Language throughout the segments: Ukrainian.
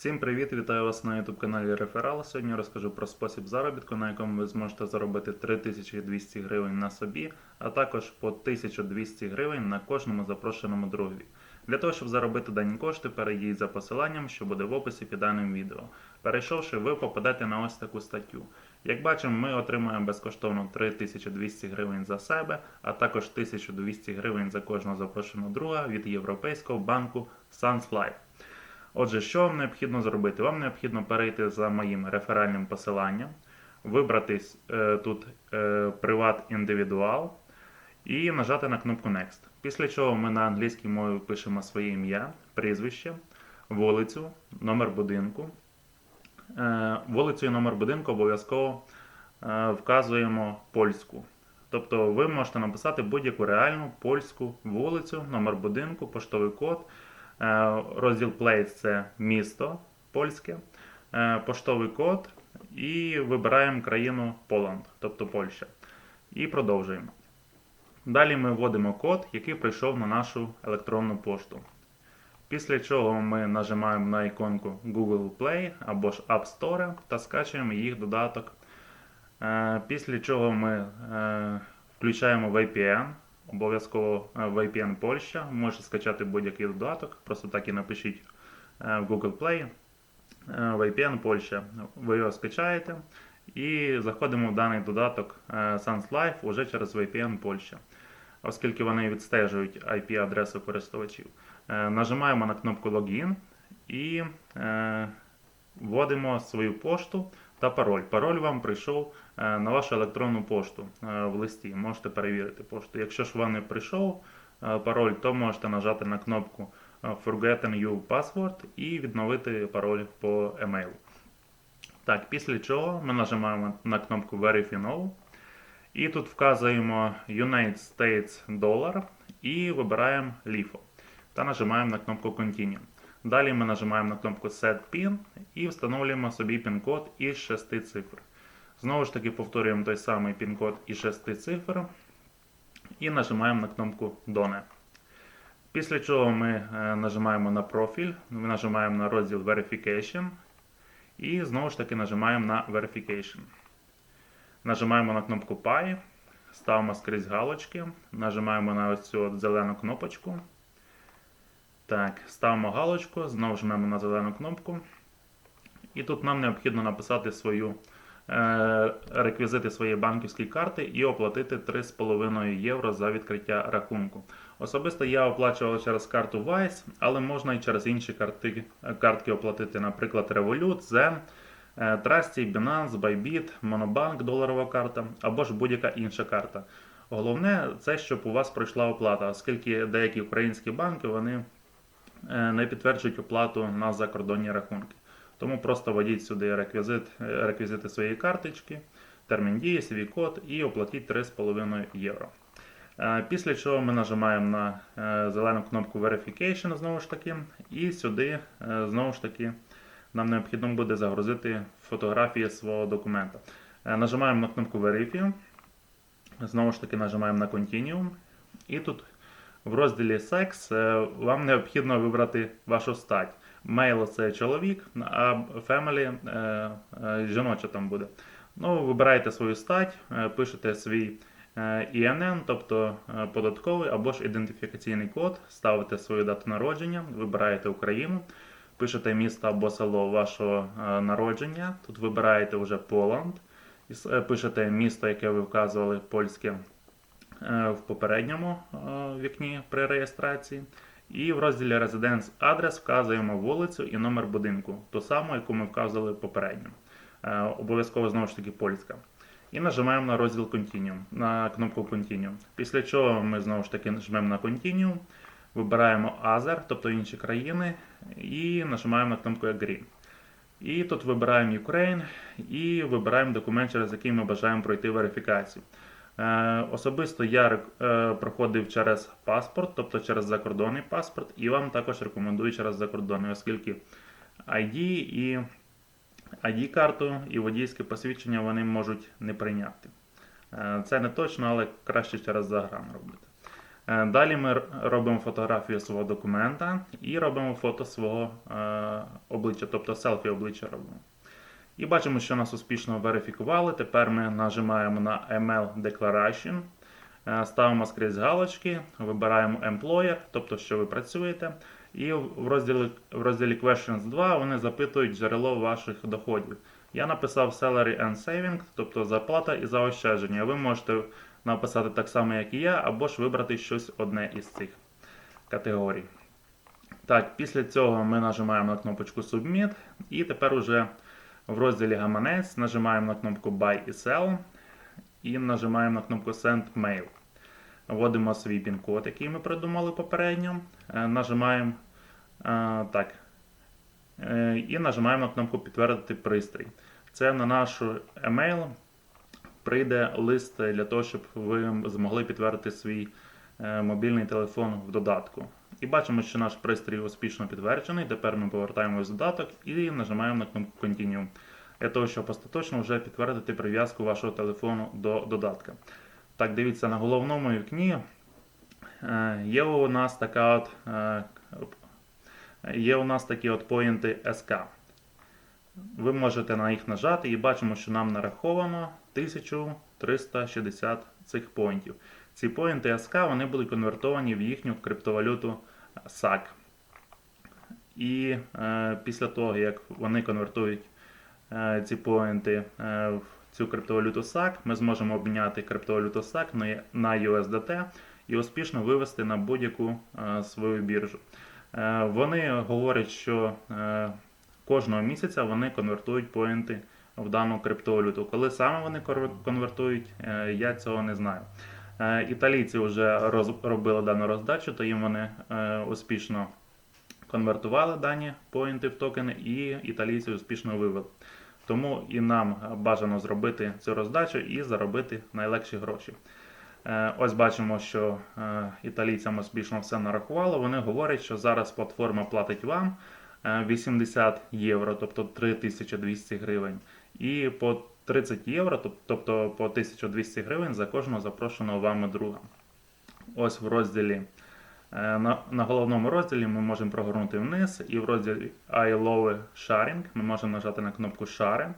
Всім привіт! Вітаю вас на YouTube каналі Реферал. Сьогодні розкажу про спосіб заробітку, на якому ви зможете заробити 3200 гривень на собі, а також по 1200 гривень на кожному запрошеному другові. Для того, щоб заробити дані кошти, перейдіть за посиланням, що буде в описі під даним відео. Перейшовши, ви попадете на ось таку статтю. Як бачимо, ми отримуємо безкоштовно 3200 гривень за себе, а також 1200 гривень за кожного запрошеного друга від Європейського банку SansLife. Отже, що вам необхідно зробити? Вам необхідно перейти за моїм реферальним посиланням, вибрати е, тут е, приват індивідуал і нажати на кнопку Next. Після чого ми на англійській мові пишемо своє ім'я, прізвище, вулицю, номер будинку. Е, вулицю і номер будинку обов'язково е, вказуємо польську. Тобто ви можете написати будь-яку реальну польську вулицю, номер будинку, поштовий код. Е, Розділ Place це місто польське, е, поштовий код і вибираємо країну Поланд, тобто Польща. І продовжуємо. Далі ми вводимо код, який прийшов на нашу електронну пошту. Після чого ми нажимаємо на іконку Google Play або ж App Store та скачуємо їх додаток. Е, Після чого ми включаємо VPN, обов'язково е, VPN Польща. Можете скачати будь-який додаток, просто так і напишіть е, в Google Play. е, VPN Польща. Ви його скачаєте і заходимо в даний додаток е, SansLife уже через VPN Польща, оскільки вони відстежують IP-адресу користувачів. Е, Нажимаємо на кнопку Login і е, вводимо свою пошту та пароль. Пароль вам прийшов е, на вашу електронну пошту е, в листі. Можете перевірити пошту. Якщо ж вам не прийшов е, пароль, то можете нажати на кнопку a new password і відновити пароль по емейлу. Так, після чого ми нажимаємо на кнопку Verify Now. І тут вказуємо United States Dollar і вибираємо LIFO. Та нажимаємо на кнопку Continue. Далі ми нажимаємо на кнопку Set PIN і встановлюємо собі пін-код із 6 цифр. Знову ж таки повторюємо той самий пін-код із 6 цифр і нажимаємо на кнопку Done. Після чого ми е, нажимаємо на профіль, ми нажимаємо на розділ Verification і знову ж таки нажимаємо на Verification. Нажимаємо на кнопку Pay, ставимо скрізь галочки, нажимаємо на ось цю зелену кнопочку. Так, ставимо галочку, знову жмемо на зелену кнопку. І тут нам необхідно написати свою е, реквізити своєї банківської карти і оплатити 3,5 євро за відкриття рахунку. Особисто я оплачував через карту Vice, але можна і через інші карти, картки оплатити, наприклад, Revolut, Zen, е, Trusty, Binance, Bybit, Monobank, доларова карта або ж будь-яка інша карта. Головне це, щоб у вас пройшла оплата, оскільки деякі українські банки вони не підтверджують оплату на закордонні рахунки. Тому просто введіть сюди реквізит, е, реквізити своєї карточки, термін дії, свій код і оплатіть 3,5 євро. Е, Після чого ми нажимаємо на е, зелену кнопку Verification знову ж таки, і сюди е, знову ж таки нам необхідно буде загрузити фотографії свого документа. Е, Нажимаємо на кнопку Verify, знову ж таки нажимаємо на Continue. І тут в розділі Sex е, вам необхідно вибрати вашу стать. Male це чоловік, а е, жіноча там буде. Ну, вибираєте свою стать, е, пишете свій е, ІНН, тобто податковий або ж ідентифікаційний код, ставите свою дату народження, вибираєте Україну, пишете місто або село вашого народження. Тут вибираєте вже Поланд, пишете місто, яке ви вказували польське в попередньому е, вікні при реєстрації. І в розділі Residence адрес вказуємо вулицю і номер будинку, ту саму, яку ми вказували попередньо. Е, Обов'язково знову ж таки польська. І нажимаємо на розділ Continue, на кнопку Continue. Після чого ми знову ж таки жмемо на Continue, вибираємо Other, тобто інші країни, і нажимаємо на кнопку Agree. І тут вибираємо Ukraine і вибираємо документ, через який ми бажаємо пройти верифікацію. Е, Особисто я е, проходив через паспорт, тобто через закордонний паспорт, і вам також рекомендую через закордонний, оскільки ID і ID-карту і водійське посвідчення вони можуть не прийняти. Е, Це не точно, але краще через загран робити. Далі ми робимо фотографію свого документа і робимо фото свого обличчя, тобто селфі обличчя робимо. І бачимо, що нас успішно верифікували. Тепер ми нажимаємо на Email Declaration, е, ставимо скрізь галочки, вибираємо Employer, тобто що ви працюєте. І в розділі, в розділі Questions 2 вони запитують джерело ваших доходів. Я написав Salary and Saving, тобто зарплата і заощадження. Ви можете написати так само, як і я, або ж вибрати щось одне із цих категорій. Так, після цього ми нажимаємо на кнопочку Submit, і тепер уже в розділі Гаманець нажимаємо на кнопку Buy і Sell і нажимаємо на кнопку Send Mail. Вводимо свій пін-код, який ми придумали попередньо. Е, Нажимаємо е, так. Е, І нажимаємо на кнопку Підтвердити пристрій. Це на наш емейл прийде лист для того, щоб ви змогли підтвердити свій мобільний телефон в додатку. І бачимо, що наш пристрій успішно підтверджений. Тепер ми повертаємось в додаток і нажимаємо на кнопку Continue. Для того, щоб остаточно вже підтвердити прив'язку вашого телефону до додатка. Так, дивіться, на головному вікні е, є у нас така от, е, є у нас такі от поінти SK. Ви можете на їх нажати і бачимо, що нам нараховано 1360 цих поінтів. Ці поінти SK вони будуть конвертовані в їхню криптовалюту SAC. І е, після того, як вони конвертують е, ці поінти е, в цю криптовалюту SAC, ми зможемо обміняти криптовалюту SAC на, на USDT і успішно вивести на будь-яку е, свою біржу. Е, вони говорять, що е, кожного місяця вони конвертують поінти в дану криптовалюту. Коли саме вони конвертують, е, я цього не знаю. Е, Італійці вже робили дану роздачу, то їм вони е, успішно конвертували дані поінти в токени, і італійці успішно вивели. Тому і нам бажано зробити цю роздачу і заробити найлегші гроші. Ось бачимо, що італійцям успішно все нарахувало. Вони говорять, що зараз платформа платить вам е, 80 євро, тобто 3200 гривень, і по 30 євро, тобто по 1200 гривень за кожного запрошеного вами друга. Ось в розділі е, на, головному розділі ми можемо прогорнути вниз, і в розділі I love sharing ми можемо нажати на кнопку Share.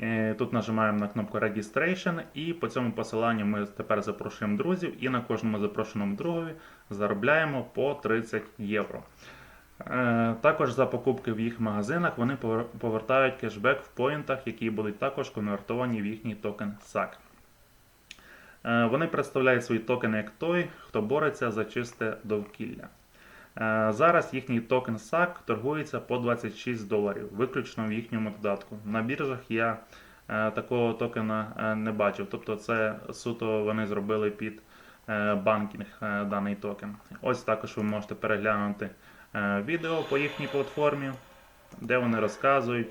Е, Тут нажимаємо на кнопку Registration, і по цьому посиланню ми тепер запрошуємо друзів, і на кожному запрошеному другові заробляємо по 30 євро. Е, Також за покупки в їх магазинах вони повертають кешбек в поінтах, які будуть також конвертовані в їхній токен SAC. Е, Вони представляють свої токени як той, хто бореться за чисте довкілля. Е, Зараз їхній токен SAC торгується по 26 доларів, виключно в їхньому додатку. На біржах я такого токена не бачив. Тобто це суто вони зробили під банкінг даний токен. Ось також ви можете переглянути відео по їхній платформі, де вони розказують,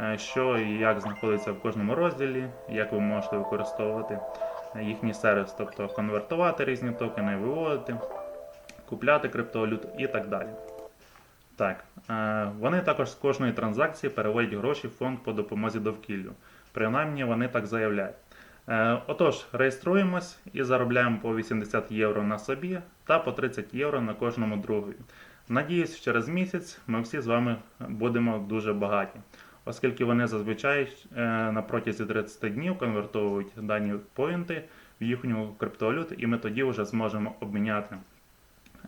е, що і як знаходиться в кожному розділі, як ви можете використовувати е, їхній сервіс, тобто конвертувати різні токени, виводити купляти криптовалюту і так далі. Так, е, вони також з кожної транзакції переводять гроші в фонд по допомозі довкіллю. Принаймні вони так заявляють. Е, Отож, реєструємось і заробляємо по 80 євро на собі та по 30 євро на кожному другові. Надіюсь, через місяць ми всі з вами будемо дуже багаті, оскільки вони зазвичай е, на протязі 30 днів конвертовують дані поінти в їхню криптовалюту, і ми тоді вже зможемо обміняти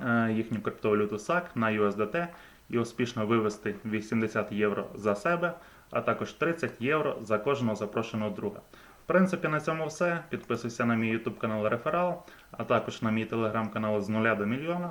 е, їхню криптовалюту SAC на USDT і успішно вивести 80 євро за себе, а також 30 євро за кожного запрошеного друга. В принципі, на цьому все. Підписуйся на мій YouTube канал Реферал, а також на мій телеграм-канал з нуля до мільйона.